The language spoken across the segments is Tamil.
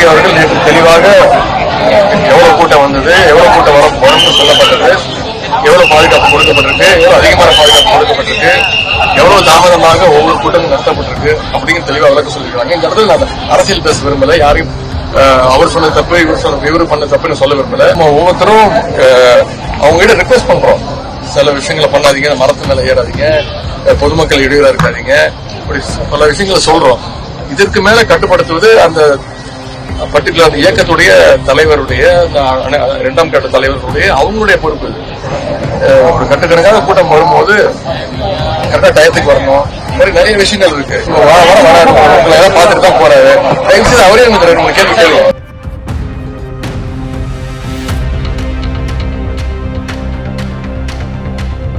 டிஜிபி அவர்கள் நேற்று தெளிவாக எவ்வளவு கூட்டம் வந்தது எவ்வளவு கூட்டம் வர வரும்னு சொல்லப்பட்டது எவ்வளவு பாதுகாப்பு கொடுக்கப்பட்டிருக்கு எவ்வளவு அதிகமான பாதுகாப்பு கொடுக்கப்பட்டிருக்கு எவ்வளவு தாமதமாக ஒவ்வொரு கூட்டமும் நடத்தப்பட்டிருக்கு அப்படிங்கிற தெளிவாக விளக்க சொல்லியிருக்காங்க. இந்த இடத்துல நான் அரசியல் பேச விரும்பல யாரையும் அவர் சொன்ன தப்பு இவர் சொன்ன இவர் பண்ண தப்புன்னு சொல்ல விரும்பல. நம்ம ஒவ்வொருத்தரும் அவங்ககிட்ட அவங்க கிட்ட ரிக்வெஸ்ட் பண்றோம். சில விஷயங்களை பண்ணாதீங்க மரத்து மேல ஏறாதீங்க பொதுமக்கள் இடையூறா இருக்காதீங்க இப்படி பல விஷயங்களை சொல்றோம். இதற்கு மேல கட்டுப்படுத்துவது அந்த பர்டிகுலர் அந்த இயக்கத்துடைய தலைவருடைய இரண்டாம் கட்ட தலைவருடைய அவங்களுடைய பொறுப்பு ஒரு கட்டுக்கணக்கான கூட்டம் வரும்போது கரெக்டா டயத்துக்கு வரணும். இந்த மாதிரி நிறைய விஷயங்கள் இருக்கு. வர வர உங்களை எல்லாம் பார்த்துட்டு தான் போறாரு. தயவுசெய்து அவரே எனக்கு ரெண்டு மூணு கேள்வி கேள்வி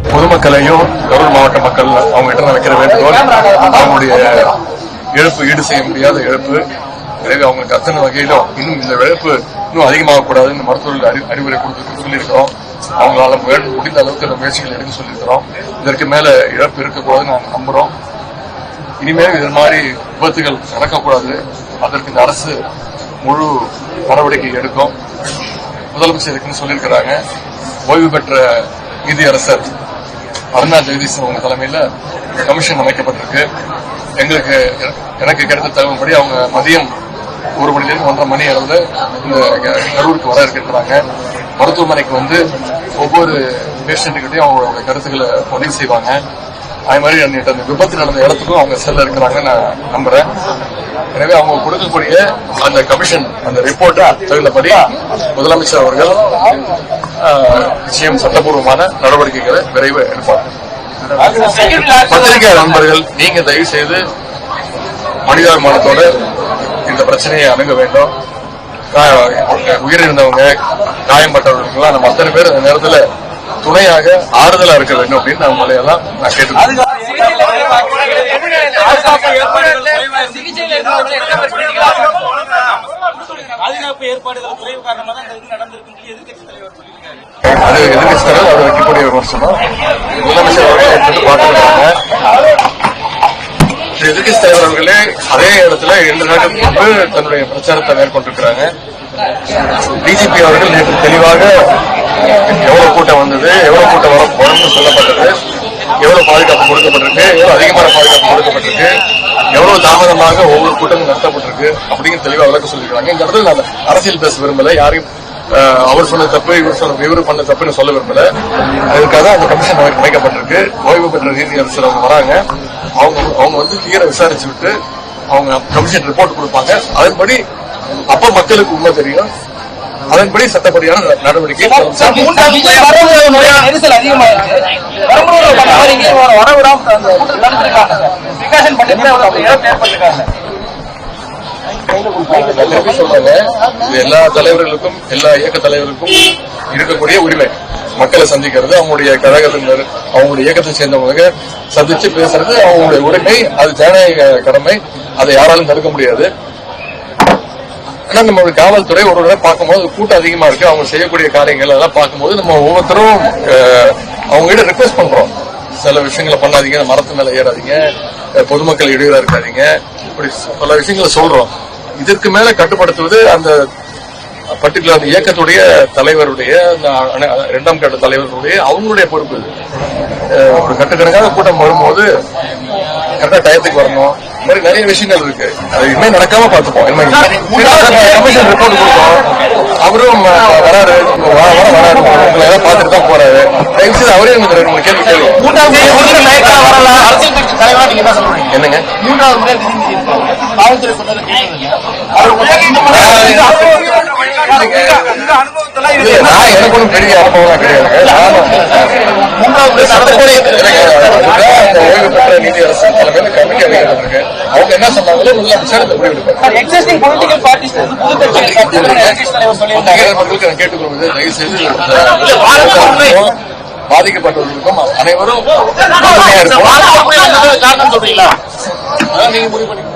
பொதுமக்களையும் கரூர் மாவட்ட மக்கள் அவங்க கிட்ட நான் வைக்கிற வேண்டுகோள் அவங்களுடைய இழப்பு ஈடு செய்ய முடியாத இழப்பு எனவே அவங்களுக்கு அத்தனை வகையிலும் இன்னும் இந்த இழப்பு இன்னும் அதிகமாகக்கூடாதுன்னு மருத்துவர்கள் அறிவுரை கொடுத்து சொல்லியிருக்கிறோம். அவங்களால முயற்சி- முடிந்த அளவுக்கு இந்த முயற்சிகள் எடுக்க சொல்லியிருக்கிறோம். இதற்கு மேல இழப்பு இருக்கக்கூடாதுன்னு நாங்கள் நம்புறோம். இனிமேல் இது மாதிரி விபத்துகள் நடக்கக்கூடாது. அதற்கு இந்த அரசு முழு நடவடிக்கை எடுக்கும். முதலமைச்சருக்குன்னு சொல்லியிருக்கிறாங்க. ஓய்வு பெற்ற நீதியரசர் அருணா ஜெகதீசன் அவங்க தலைமையில் கமிஷன் அமைக்கப்பட்டிருக்கு. எங்களுக்கு எனக்கு கிடைத்த தகவல்படி அவங்க மதியம் ஒரு மணிலேருந்து ஒன்றரை மணி அளவில் இந்த கரூருக்கு வர இருக்கிறாங்க. மருத்துவமனைக்கு வந்து ஒவ்வொரு பேஷண்ட்டுக்கிட்டையும் அவங்களோட கருத்துக்களை பதிவு செய்வாங்க. அது மாதிரி நேற்று அந்த விபத்து நடந்த இடத்துக்கும் அவங்க செல்ல இருக்கிறாங்க நான் நம்புறேன். எனவே அவங்க கொடுக்கக்கூடிய அந்த கமிஷன் அந்த ரிப்போர்ட்டை தகுந்தபடி முதலமைச்சர் அவர்கள் நிச்சயம் சட்டப்பூர்வமான நடவடிக்கைகளை விரைவு எடுப்பார். பத்திரிகை நண்பர்கள் நீங்க தயவு செய்து மனிதாபிமானத்தோட இந்த பிரச்சனையை அணுக வேண்டும். உயிரிழந்தவங்க காயம்பட்டவர்களுக்கெல்லாம் நம்ம அத்தனை பேர் அந்த நேரத்துல துணையாக ஆறுதலா இருக்க வேண்டும் அப்படின்னு நான் உங்களை எல்லாம் நான் கேட்டுக்கிறேன் பாதுகாப்பு ஏற்பாடுகள் குறைவு காரணமாக தான் இந்த இது நடந்திருக்குன்னு சொல்லி எதிர்க்கட்சி தலைவர் சொல்லியிருக்காரு. அது எதிர்கட்சி தலைவர் வைக்கக்கூடிய விமர்சனம். முதலமைச்சர் அவர்கள் பார்த்துருக்காங்க. திரு எதிர்கட்சி இடத்துல இரண்டு நாட்கள் முன்பு தன்னுடைய பிரச்சாரத்தை மேற்கொண்டிருக்கிறாங்க. டிஜிபி அவர்கள் நேற்று தெளிவாக எவ்வளவு கூட்டம் வந்தது எவ்வளவு கூட்டம் வர வரும்னு சொல்லப்பட்டது எவ்வளவு பாதுகாப்பு கொடுக்கப்பட்டிருக்கு எவ்வளவு அதிகமான பாதுகாப்பு கொடுக்கப்பட்டிருக்கு எவ்வளவு தாமதமாக ஒவ்வொரு கூட்டமும் நடத்தப்பட்டிருக்கு அப்படிங்கிற தெளிவாக விளக்க சொல்லியிருக்காங்க. இந்த இடத்துல நான் அரசியல் பேச விரும்பல யாரையும் அவர் சொன்ன தப்பு இவர் சொன்ன இவர் பண்ண தப்புன்னு சொல்ல விரும்பல. அதுக்காக அந்த கமிஷன் அமைக்கப்பட்டிருக்கு. ஓய்வு பெற்ற நீதியரசர் அவங்க வராங்க. அவங்க அவங்க வந்து கிளியரா விசாரிச்சு விட்டு அவங்க கமிஷன் ரிப்போர்ட் கொடுப்பாங்க. அதன்படி அப்ப மக்களுக்கு உண்மை தெரியும். அதன்படி சட்டப்படியான நடவடிக்கை எல்லா தலைவர்களுக்கும் எல்லா இயக்க தலைவருக்கும் இருக்கக்கூடிய உரிமை. மக்களை சந்திக்கிறது அவங்களுடைய கழகத்தினர் அவங்களுடைய இயக்கத்தை சேர்ந்தவங்க சந்திச்சு பேசுறது அவங்களுடைய உரிமை அது ஜனநாயக கடமை. அதை யாராலும் தடுக்க முடியாது. ஆனா நம்மளுடைய காவல்துறை ஒரு தடவை பார்க்கும்போது கூட்டம் அதிகமா இருக்கு. அவங்க செய்யக்கூடிய காரியங்கள் எல்லாம் பார்க்கும்போது நம்ம ஒவ்வொருத்தரும் அவங்க கிட்ட ரிக்வெஸ்ட் பண்றோம். சில விஷயங்களை பண்ணாதீங்க மரத்து மேல ஏறாதீங்க பொதுமக்கள் இடையூறா இருக்காதீங்க. இப்படி பல விஷயங்களை சொல்றோம். இதற்கு மேல கட்டுப்படுத்துவது அந்த பர்டிகுலர் அந்த இயக்கத்துடைய தலைவருடைய இரண்டாம் கட்ட தலைவருடைய அவங்களுடைய பொறுப்பு ஒரு கட்டுக்கணக்கான கூட்டம் வரும்போது கரெக்டா டயத்துக்கு வரணும். இந்த மாதிரி நிறைய விஷயங்கள் இருக்கு. அது இனிமே நடக்காம பாத்துப்போம் கமிஷன் ரிப்போர்ட் கொடுத்தோம். அவரும் வராரு. வர வர வராரு. உங்களை எல்லாம் பார்த்துட்டு தான் போறாரு. தயவு செய்து அவரே எனக்கு ரெண்டு மூணு கேள்வி கேள்வி என்னங்க? மூன்றாவது நான் எனக்கு ஒன்றும் பெரிய அனுபவம் கிடையாது மூன்றாவது அந்த ஓய்வு பெற்ற நீதியரசர் தலைமையில கமிட்டி அவங்க என்ன சொன்னாங்களோ முதலமைச்சர் இந்த முடிவெடுப்பார் கேட்டுக்கொள்வது தயவு செய்து பாதிக்கப்பட்டவர்களுக்கும் அனைவரும். காரணம் சொல்றீங்களா? நீங்க முடிவு பண்ணிக்கோங்க